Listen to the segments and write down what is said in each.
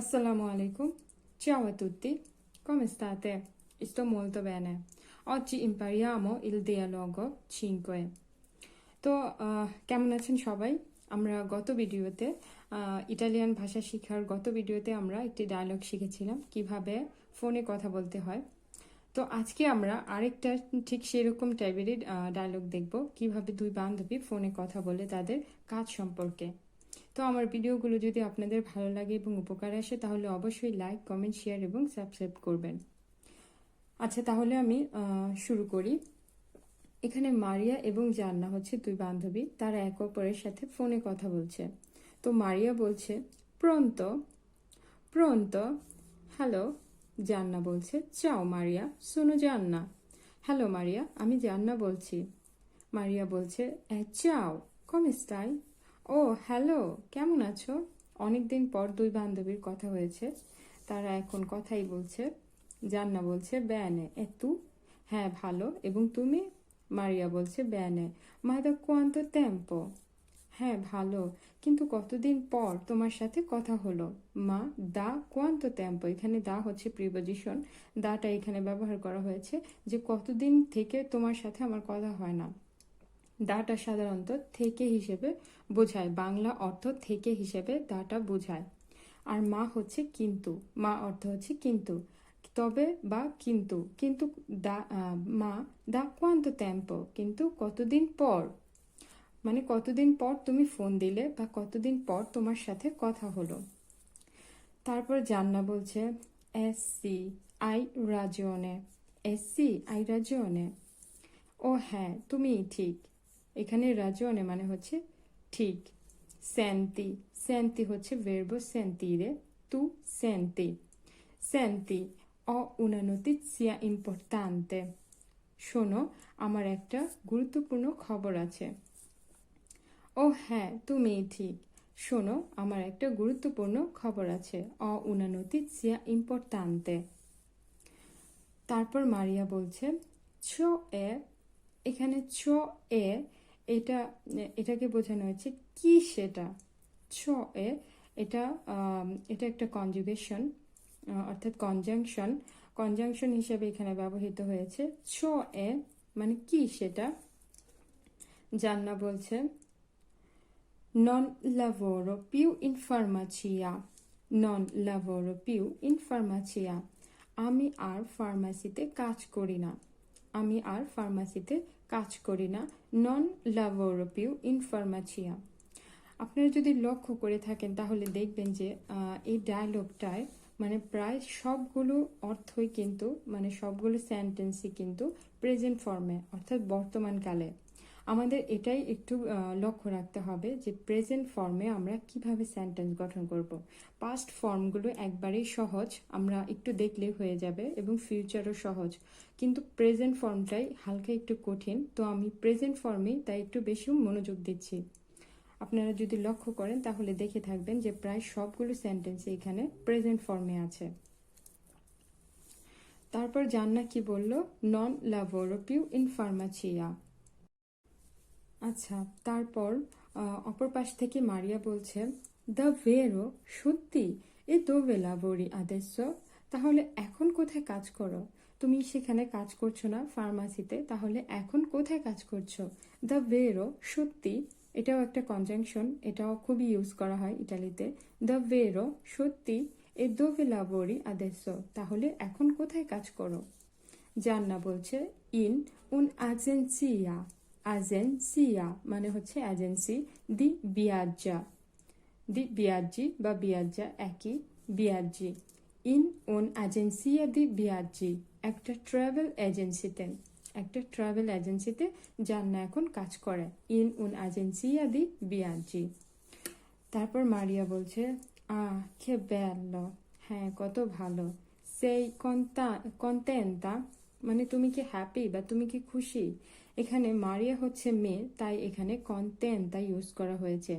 Assalamu alaikum, ciao a tutti, come state? Sto molto bene. Oggi impariamo il dialogo 5. তো আহ, কেমন আছেন সবাই আমরা গত ভিডিওতে আহ, ইটালিয়ান ভাষা শেখার গত ভিডিওতে আমরা একটি ডায়লগ শিখেছিলাম কীভাবে ফোনে কথা বলতে হয় তো আজকে আমরা আরেকটা ঠিক সেরকম টাইপেরই ডায়লগ দেখব কীভাবে দুই বান্ধবী ফোনে কথা বলে তাদের কাজ সম্পর্কে তো আমার ভিডিওগুলো যদি আপনাদের ভালো লাগে এবং উপকার আসে তাহলে অবশ্যই লাইক কমেন্ট শেয়ার এবং সাবস্ক্রাইব করবেন। আচ্ছা তাহলে আমি শুরু করি। এখানে মারিয়া এবং জান্না হচ্ছে দুই বান্ধবী। তারা এক অপরের সাথে ফোনে কথা বলছে। তো মারিয়া বলছে প্রন্ত প্রন্ত হ্যালো। জান্না বলছে চাও মারিয়া শোনো জান্না। হ্যালো মারিয়া আমি জান্না বলছি। মারিয়া বলছে "এ, চাও কমে স্টাই ও, হ্যালো, কেমন আছো? অনেকদিন পর দুই বান্ধবীর কথা হয়েছে। তারা এখন কথাই বলছে। জান্না বলছে, ব্যানে, এ তু? হ্যাঁ ভালো। এবং তুমি? মারিয়া বলছে, ব্যানে। মাদা কোয়ান্তো টেম্পো? হ্যাঁ ভালো। কিন্তু কতদিন পর তোমার সাথে কথা হলো? মা, দা, কোয়ান্তো টেম্পো। এখানে দা হচ্ছে প্রিপোজিশন। দাটা এখানে ব্যবহার করা হয়েছে যে কতদিন থেকে তোমার সাথে আমার কথা হয় না। দাটা সাধারণত থেকে হিসেবে বোঝায়, বাংলা অর্থ থেকে হিসেবে দাটা বোঝায়। আর মা হচ্ছে কিন্তু, মা অর্থ হচ্ছে কিন্তু, তবে বা কিন্তু কিন্তু দা মা দা কোয়ান্তো টেম্পো কিন্তু কতদিন পর? মানে কতদিন পর তুমি ফোন দিলে বা কতদিন পর তোমার সাথে কথা হলো? তারপর জান্না বলছে এস সি আই রাজিওনে এস সি আই রাজিওনে ও হ্যাঁ তুমি ঠিক। এখানে রাজিওনে মানে হচ্ছে ঠিক। সেন্তি সেন্তি হচ্ছে verbo sentire tu senti senti ho una notizia importante শোনো, আমার একটা গুরুত্বপূর্ণ খবর আছে। ও হ্যাঁ তুমি ঠিক। শোনো, আমার একটা গুরুত্বপূর্ণ খবর আছে। অ una notizia importante তারপর মারিয়া বলছে, ছ এ, এখানে ছ এ এটা, এটাকে বোঝানো হয়েছে কি সেটা ছ এ এটা এটা একটা কনজুগেশন অর্থাৎ কনজাংশন কনজাংশন হিসেবে এখানে ব্যবহৃত হয়েছে ছ এ মানে কি সেটা জান্না বলছে নন lavoro Piu. Non lavoro più in farmacia. আমি আর ফার্মাসিতে কাজ করি না আমি আর ফার্মাসিতে কাজ করি না। নন lavoro ইনফরমাচিয়া আপনারা যদি লক্ষ্য করে থাকেন, তাহলে দেখবেন যে এই ডায়লগটায় মানে প্রায় সবগুলো অর্থই কিন্তু মানে সবগুলো সেন্টেন্সই কিন্তু প্রেজেন্ট ফর্মে অর্থাৎ বর্তমানকালে আমাদের এটাই একটু লক্ষ্য রাখতে হবে যে প্রেজেন্ট ফর্মে আমরা কীভাবে সেন্টেন্স গঠন করব। পাস্ট ফর্মগুলো একবারেই সহজ, আমরা একটু দেখলেই হয়ে যাবে এবং ফিউচারও সহজ। কিন্তু প্রেজেন্ট ফর্মটাই হালকা একটু কঠিন, তো আমি প্রেজেন্ট ফর্মেই তাই একটু বেশি মনোযোগ দিচ্ছি। আপনারা যদি লক্ষ্য করেন, তাহলে দেখে থাকবেন যে প্রায় সবগুলো সেন্টেন্স এখানে প্রেজেন্ট ফর্মে আছে। তারপর জান্না কি বলল? নন più in farmacia আচ্ছা তারপর অপর পাশ থেকে মারিয়া বলছে দ্য ভেরো, সত্যি? এ দোভে লাভরি আদেশ তাহলে এখন কোথায় কাজ করো? তুমি সেখানে কাজ করছ না ফার্মাসিতে, তাহলে এখন কোথায় কাজ করছ? দ্য ভেরো, সত্যি? এটাও একটা কনজাংশন এটাও খুবই ইউজ করা হয় ইটালিতে। দ্য ভেরো, সত্যি? এ দো দোভে লাভরি আদেশ তাহলে এখন কোথায় কাজ করো? জান্না বলছে, ইন উন আজেন্সিয়া। আজেন্সিয়া মানে হচ্ছে এজেন্সি দি বিয়াজ্জা। দি বিয়াজ্জি বা বিয়াজ্জা একই, বিয়াজ্জি। ইন উন এজেন্সিয়া দি বিয়াজ্জি। একটা ট্রাভেল এজেন্সিতে একটা ট্রাভেল এজেন্সিতে জান্না এখন কাজ করে। ইন উন এজেন্সিয়া দি বিয়াজ্জি। তারপর মারিয়া বলছে, আহ, কে বেল্লো হ্যাঁ কত ভালো। সেই কন্তা, কন্তেন্তা মানে তুমি কি হ্যাপি বা তুমি কি খুশি? এখানে মারিয়া হচ্ছে মেয়ে, তাই এখানে কন্তেন্তা ইউজ করা হয়েছে।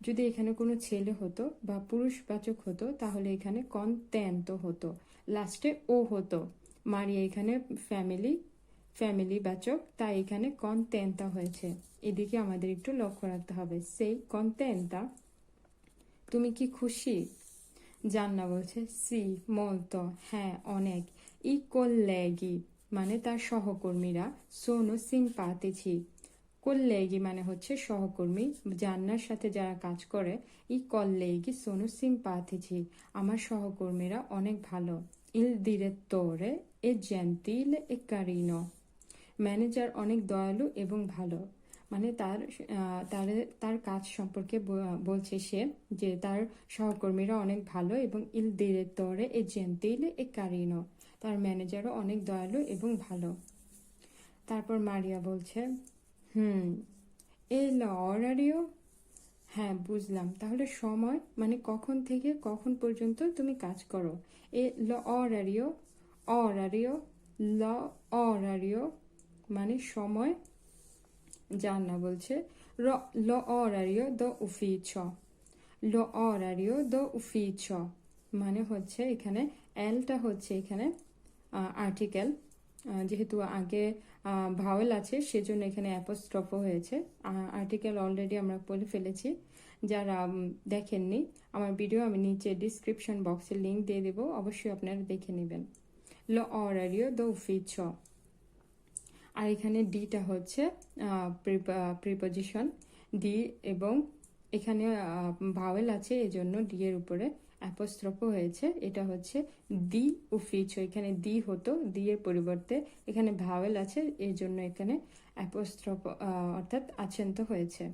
যদি এখানে কোনো ছেলে হতো বা পুরুষবাচক হতো, তাহলে এখানে কন্তেন্ত হতো। লাস্টে ও হতো। মারিয়া এখানে ফ্যামিলি ফ্যামিলি বাচক তাই এখানে কন্তেন্তা হয়েছে। এদিকে আমাদের একটু লক্ষ্য রাখতে হবে। সেই কন্তেন্তা, তুমি কি খুশি? জান্না বলছে, সি, মলতো হ্যাঁ অনেক। ই কল্লেগি মানে তার সহকর্মীরা সোনো সিম্পাতিছি কল্লেগি মানে হচ্ছে সহকর্মী। জান্নার সাথে যারা কাজ করে, ই কল্লেগি সোনো সিম্পাতিছি আমার সহকর্মীরা অনেক ভালো। ইল direttore এ gentile এ carino ম্যানেজার অনেক দয়ালু এবং ভালো। মানে তার তার তার কাজ সম্পর্কে বলছে সে যে তার সহকর্মীরা অনেক ভালো এবং ইল direttore e gentile এ carino তার ম্যানেজারও অনেক দয়ালু এবং ভালো। তারপর মারিয়া বলছে, হুম এই অরারিও? হ্যাঁ বুঝলাম। তাহলে সময় মানে কখন থেকে কখন পর্যন্ত তুমি কাজ করো? এ ল, অরারিও? অরারিও? ল, অরারিও? মানে সময়? জান্না বলছে, র- lo orario do ufficio lo orario do ufficio মানে হচ্ছে এখানে, এলটা হচ্ছে এখানে আর্টিকেল যেহেতু আগে ভাওয়েল আছে, সেজন্য এখানে অ্যাপোস্ট্রফ হয়েছে। আর্টিকেল অলরেডি আমরা বলে ফেলেছি। যারা দেখেননি, আমার ভিডিও আমি নিচে ডিসক্রিপশন বক্সে লিংক দিয়ে দেবো, অবশ্যই আপনারা দেখে নেবেন। লো অরারিও দো ufficio আর এখানে ডিটা হচ্ছে প্রিপোজিশন ডি এবং এখানে ভাওয়েল আছে, এজন্য ডি এর উপরে। অ্যাপোস্ট্রফ হয়েছে। এটা হচ্ছে দি উফিচো। এখানে দি হতো, দি এর পরিবর্তে এখানে ভাওয়েল আছে, এর জন্য এখানে অ্যাপোস্ট্রফ অর্থাৎ আচেন্ত হয়েছে।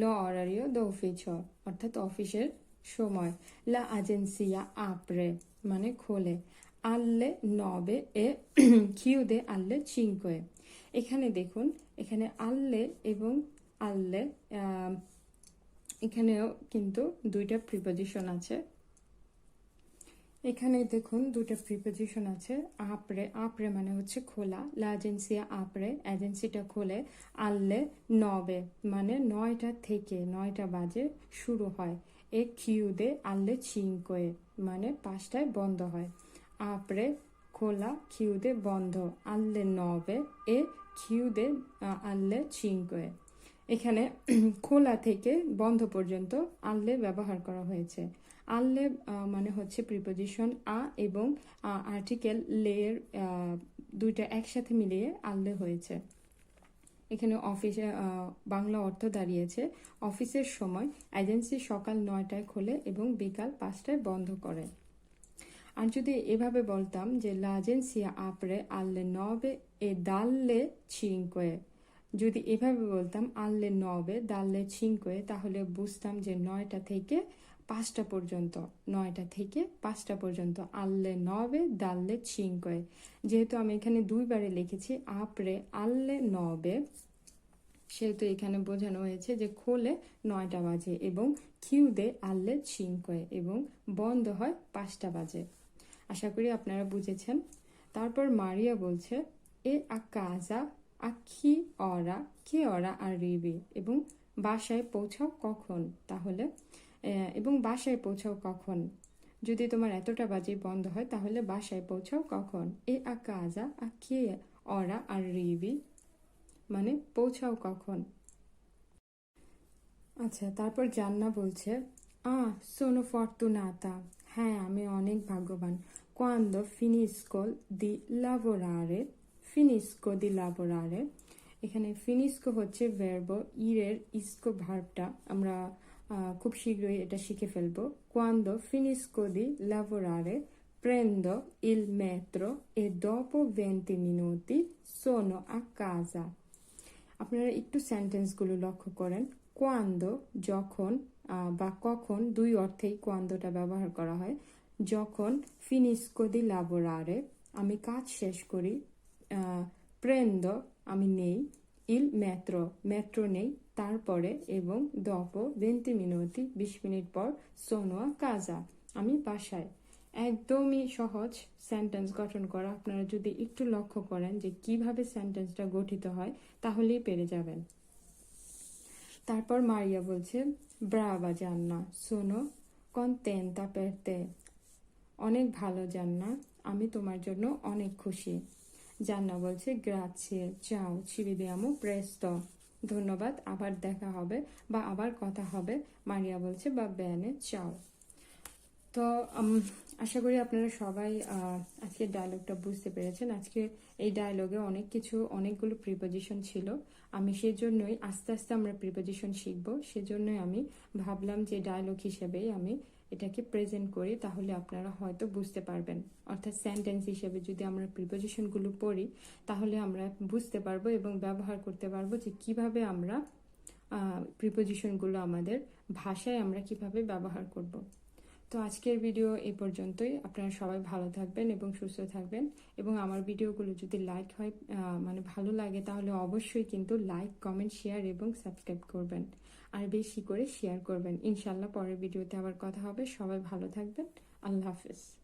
ল অরারিও দো ufficio অর্থাৎ অফিসের সময়। লা আজেন্সিয়া আপরে মানে খোলে। আল্লে নবে এ চিউদে আল্লে চিঙ্কোয়ে এখানে দেখুন, এখানে আল্লে এবং আল্লে এখানেও কিন্তু দুইটা প্রিপোজিশন আছে। এখানে দেখুন দুটো প্রিপোজিশন আছে। আপরে আপরে মানে হচ্ছে খোলা লা এজেন্সিয়া আপরে এজেন্সিটা খোলে আল্লে নবে মানে নয়টা থেকে নয়টা বাজে শুরু হয়। এ কিউদে আল্লে চিঙ্কোয়ে মানে পাঁচটায় বন্ধ হয়। আপরে খোলা কিউদে বন্ধ আল্লে নবে এ কিউদে আহ, আল্লে চিঙ্কোয়ে এখানে খোলা থেকে বন্ধ পর্যন্ত আল্লে ব্যবহার করা হয়েছে। আল্লে মানে হচ্ছে প্রিপোজিশন আ এবং আর্টিকেল লেয়ের দুইটা একসাথে মিলিয়ে আল্লে হয়েছে। এখানে অফিসে বাংলা অর্থ দাঁড়িয়েছে। অফিসের সময় এজেন্সি সকাল নয়টায় খোলে এবং বিকাল পাঁচটায় বন্ধ করে। আর যদি এভাবে বলতাম যে লাজেন্সিয়া আপরে আল্লে নবে এ দাল্লে চিঙ্কোয়ে যদি এভাবে বলতাম আল্লে নবে দাল্লে চিঙ্কোয়ে তাহলে বুঝতাম যে নয়টা থেকে পাঁচটা পর্যন্ত, নয়টা থেকে পাঁচটা পর্যন্ত আল্লে নবে দাল্লে চিঙ্কোয়ে যেহেতু আমি এখানে দুইবারে লিখেছি, আপরে আল্লে নবে, সেহেতু এখানে বোঝানো হয়েছে যে খোলে নয়টা বাজে এবং কিউদে আল্লে চিঙ্কোয়ে এবং বন্ধ হয় পাঁচটা বাজে। আশা করি আপনারা বুঝেছেন। তারপর মারিয়া বলছে, এ আকাজা আখি, অরা কে অরা আর রিবি এবং বাসায় পৌঁছাও কখন? তাহলে এবং বাসায় পৌঁছাও কখন? যদি তোমার এতটা বাজে বন্ধ হয়, তাহলে বাসায় পৌঁছাও কখন? এ আকাজা আখি, অরা আর রিবি মানে পৌঁছাও কখন? আচ্ছা তারপর জান্না বলছে আ সোনো ফর্তুনাতা। হ্যাঁ আমি অনেক ভাগ্যবান। quando finisco দি lavorare finisco di lavorare এখানে ফিনিস্কো হচ্ছে ভার্ব ইরের ইস্কো ভার্বটা। আমরা খুব শীঘ্রই এটা শিখে ফেলব। Quando finisco di lavorare, prendo il metro e dopo 20 minuti sono a casa আপনারা একটু সেন্টেন্সগুলো লক্ষ্য করেন। কোয়ান্দো যখন বা কখন, দুই অর্থেই কোয়ান্দোটা ব্যবহার করা হয়। যখন ফিনিস্কো দি লাবোরারে আমি কাজ শেষ করি প্রেন্দ আমি নেই ইল মেট্রো মেট্রো নেই, তারপরে এবং দপ ভেন্তি মিনতি বিশ মিনিট পর সোনোয়া কাজা আমি বাসায়। একদমই সহজ সেন্টেন্স গঠন করা। আপনারা যদি একটু লক্ষ্য করেন যে কীভাবে সেন্টেন্সটা গঠিত হয়, তাহলেই পেরে যাবেন। তারপর মারিয়া বলছে ব্রাভা জান্না সোনো কন কন্তেন্তা পেরতে অনেক ভালো জান্না আমি তোমার জন্য অনেক খুশি। জান্না বলছে গ্রাছিয়ে চাও চিবিদিয়ামো প্রেস্ত। ধন্যবাদ, আবার দেখা হবে বা আবার কথা হবে। মারিয়া বলছে, বা ব্যানে চাও। তো আশা করি আপনারা সবাই আজকের ডায়লগটা বুঝতে পেরেছেন। আজকে এই ডায়লগে অনেক কিছু, অনেকগুলো প্রিপোজিশন ছিল। আমি সেজন্যই আস্তে আস্তে আমরা প্রিপোজিশন শিখব। সেজন্যই আমি ভাবলাম যে ডায়লগ হিসেবেই আমি এটাকে প্রেজেন্ট করি, তাহলে আপনারা হয়তো বুঝতে পারবেন। অর্থাৎ সেন্টেন্স হিসেবে যদি আমরা প্রিপোজিশনগুলো পড়ি, তাহলে আমরা বুঝতে পারব এবং ব্যবহার করতে পারব যে কীভাবে আমরা প্রিপোজিশনগুলো আমাদের ভাষায় আমরা কীভাবে ব্যবহার করব। তো আজকের ভিডিও এই পর্যন্তই। আপনারা সবাই ভালো থাকবেন এবং সুস্থ থাকবেন। এবং আমার ভিডিওগুলো যদি লাইক হয় মানে ভালো লাগে, তাহলে অবশ্যই কিন্তু লাইক কমেন্ট শেয়ার এবং সাবস্ক্রাইব করবেন। আর বেশি করে শেয়ার করবেন। ইনশাল্লাহ পরের ভিডিওতে আবার কথা হবে। সবাই ভালো থাকবেন। আল্লাহ হাফেজ।